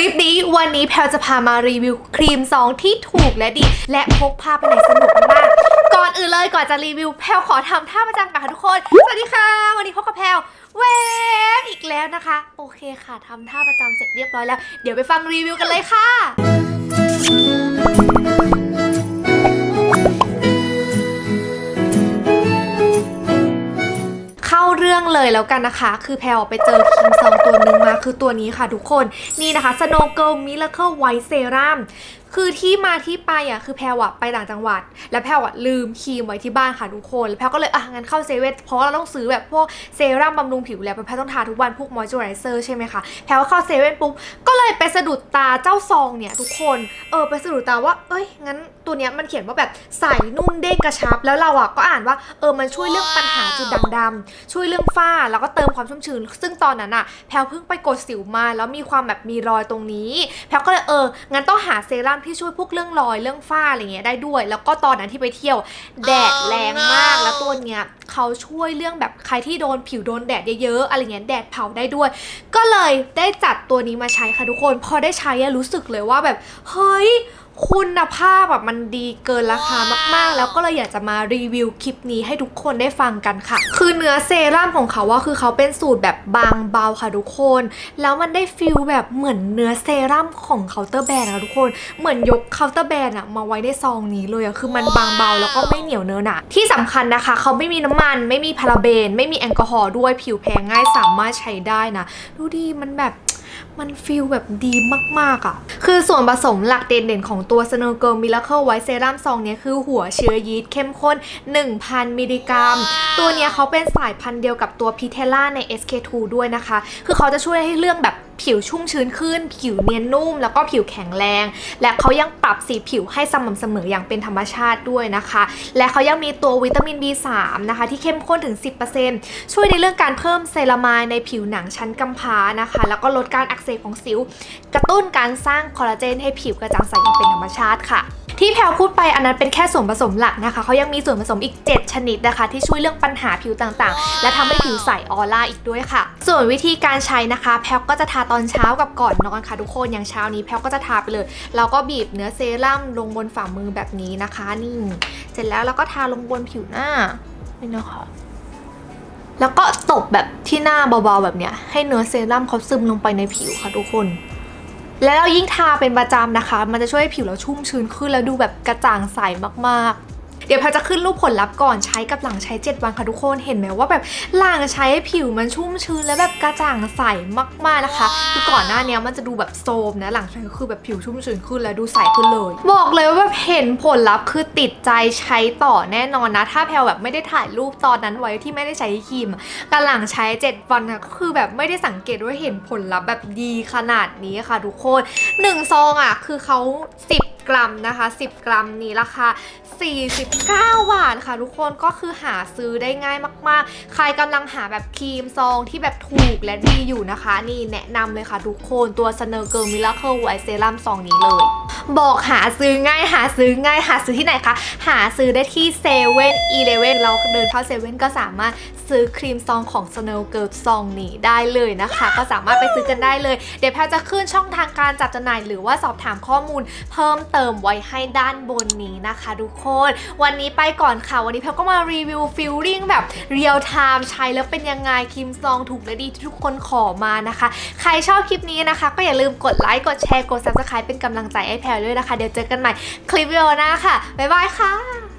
ลิปนี้วันนี้แพลจะพามารีวิวครีมซองที่ถูกและดี และพกพาไปไหนสนุกมาก ก่อนอื่นเลยก่อนจะรีวิวแพลขอทำท่าประจำกันค่ะทุกคน สวัสดีค่ะ วันนี้พบกับแพลเวฟอีกแล้วนะคะ โอเคค่ะทำท่าประจำเสร็จเรียบร้อยแล้ว เดี๋ยวไปฟังรีวิวกันเลยค่ะ รื่องเลยแล้วกันนะคะ คือแพลไปเจอครีมซองตัวหนึ่งมาคือตัวนี้ค่ะทุกคนนี่นะคะ Snow Girl Miracle White Serum คือที่มาที่ไปอะคือแพลอะไปต่างจังหวัด แล้วแพลอะลืมครีมไว้ที่บ้านค่ะทุกคน แล้วแพลก็เลยอะงั้นเข้าเซเว่นเพราะเราต้องซื้อแบบพวกเซรั่มบำรุงผิวแล้วแพลต้องทาทุกวันพวกมอยส์เจอไรเซอร์ใช่ไหมคะแพลก็เข้าเซเว่นปุ๊บก็เลยไปสะดุดตาเจ้าซองเนี่ยทุกคนเออไปสะดุดตาว่า เอ้ยงั้นตัวเนี้ยมันเขียนว่าแบบใส่นุ่มเด้งกระชับ แล้วเราอะก็อ่านว่าเออมันช่วยเรื่องปัญหาจุดด่างดำช่วยเรื่องฝ้าแล้วก็เติมความชุ่มชื้นซึ่งตอนนั้นอะแพลเพิ่งไปกดสิวมาแล้วมีความแบบมีรอยตรงนี้ แพลก็เลยเอองั้นต้องหาเซรั่มที่ช่วยพวกเรื่องรอยเรื่องฝ้าอะไรเงี้ยได้ด้วย แล้วก็ตอนนั้นที่ไปเที่ยวแดดแรงมากแล้วตัวเนี้ยเขาช่วยเรื่องแบบใครที่โดนผิวโดนแดดเยอะๆอะไรเงี้ยแดดเผาได้ด้วย ก็เลยได้จัดตัวนี้มาใช้ค่ะทุกคน พอได้ใช้อะรู้สึกเลยว่าแบบเฮ้ย คุณภาพแบบมันดีเกินราคามาก ๆ แล้วก็เลยอยากจะมารีวิวคลิปนี้ให้ทุกคนได้ฟังกันค่ะ คือเนื้อเซรั่มของเขาว่าคือเขาเป็นสูตรแบบบางเบาค่ะทุกคน แล้วมันได้ฟิลแบบเหมือนเนื้อเซรั่มของเคาน์เตอร์แบรนด์อะทุกคน เหมือนยกเคาน์เตอร์แบรนด์อะมาไว้ในซองนี้เลยอะคือมันบางเบาแล้วก็ไม่เหนียวเนื้อหนาที่สำคัญนะคะเขาไม่มีน้ำมัน ไม่มีพาราเบน ไม่มีแอลกอฮอล์ด้วยผิวแพ้ง่ายสามารถใช้ได้นะ ดูดีมันแบบ มันฟีลแบบดีมาก ๆอะ คือส่วนผสมหลักเด่นๆ ของตัว Snow Girl Miracle White Serum ซองเนี้ยคือหัวเชื้อยีสต์เข้มข้น 1,000 มิลลิกรัม ตัวเนี้ยเขาเป็นสายพันธุ์เดียวกับตัวพิเทล่าใน SK2 ด้วยนะคะ คือเขาจะช่วยให้เรื่องแบบ ผิวชุ่มชื้นขึ้น ผิวเนียนนุ่ม แล้วก็ผิวแข็งแรง และเขายังปรับสีผิวให้สม่ำเสมออย่างเป็นธรรมชาติด้วยนะคะ และเขายังมีตัววิตามิน B3 นะคะ ที่เข้มข้นถึง 10%ช่วยในเรื่องการเพิ่มเซรามายในผิวหนังชั้นกำพร้านะคะ แล้วก็ลดการอักเสบของสิว กระตุ้นการสร้างคอลลาเจนให้ผิวกระจ่างใสอย่างเป็นธรรมชาติค่ะ ที่แพลพูดไปอันนั้นเป็นแค่ส่วนผสมหลักนะคะเขายังมีส่วนผสมอีก 7 ชนิดนะคะ ที่ช่วยเรื่องปัญหาผิวต่างๆ และทำให้ผิวใสออร่าอีกด้วยค่ะ ส่วนวิธีการใช้นะคะ แพลก็จะทาตอนเช้ากับก่อนนอนค่ะทุกคนอย่างเช้านี้แพลก็จะทาไปเลยแล้วก็บีบเนื้อเซรั่มลงบนฝ่ามือแบบนี้นะคะนี่เสร็จแล้วเราก็ทาลงบนผิวหน้านี่นะคะแล้วก็ตบแบบที่หน้าเบาๆแบบเนี้ยให้เนื้อเซรั่มเขาซึมลงไปในผิวค่ะทุกคน แล้วเรายิ่งทาเป็นประจำนะคะ มันจะช่วยให้ผิวเราชุ่มชื้นขึ้นแล้วดูแบบกระจ่างใสมากๆ เดี๋ยวแพลจะขึ้นรูปผลลัพธ์ก่อนใช้กับหลังใช้ 7 วันค่ะทุกคนเห็นไหมว่าแบบหลังใช้ผิวมันชุ่มชื้นแล้วแบบกระจ่างใสมากๆนะคะ คือก่อนหน้านี้มันจะดูแบบโซมนะหลังใช้ก็คือแบบผิวชุ่มชื้นขึ้นแล้วดูใสขึ้นเลย บอกเลยว่าแบบเห็นผลลัพธ์คือติดใจใช้ต่อแน่นอนนะ ถ้าแพลแบบไม่ได้ถ่ายรูปตอนนั้นไว้ที่ไม่ได้ใช้ครีมกันหลังใช้ 7 วันนะก็คือแบบไม่ได้สังเกตว่าเห็นผลลัพธ์แบบดีขนาดนี้ค่ะทุกคน1ซองอะคือเขา10 กรัมนะคะ 10 กรัมนี่ราคา 49 บาทค่ะ ทุกคนก็คือหาซื้อได้ง่ายมากๆ ใครกำลังหาแบบครีมซองที่แบบถูกและดีอยู่นะคะ นี่แนะนำเลยค่ะทุกคนตัว s n e r Girl Miracle White Serum ซองนี้เลย บอกหาซื้อง่ายหาซื้อง่ายหาซื้อที่ไหนคะ หาซื้อได้ที่เซเว่นอีเลเว่นเราเดินเข้าเซเว่นก็สามารถซื้อครีมซองของ s n o w Girl ซองนี้ได้เลยนะคะ ก็สามารถไปซื้อกันได้เลย เดี๋ยวแพลจะขึ้นช่องทางการจัดจำหน่ายหรือว่าสอบถามข้อมูลเพิ่มเติมไว้ให้ด้านบนนี้นะคะทุกคน วันนี้ไปก่อนค่ะ วันนี้แพลก็มารีวิวฟิลลิ่งแบบเรียลไทม์ใช้แล้วเป็นยังไงคิมซองถูกและดีที่ทุกคนขอมานะคะ ใครชอบคลิปนี้นะคะ ก็อย่าลืมกดไลค์ กดแชร์ กด subscribe เป็นกำลังใจให้แพลด้วยนะคะ เดี๋ยวเจอกันใหม่คลิปวิดีโอหน้าค่ะ บ๊ายบายค่ะ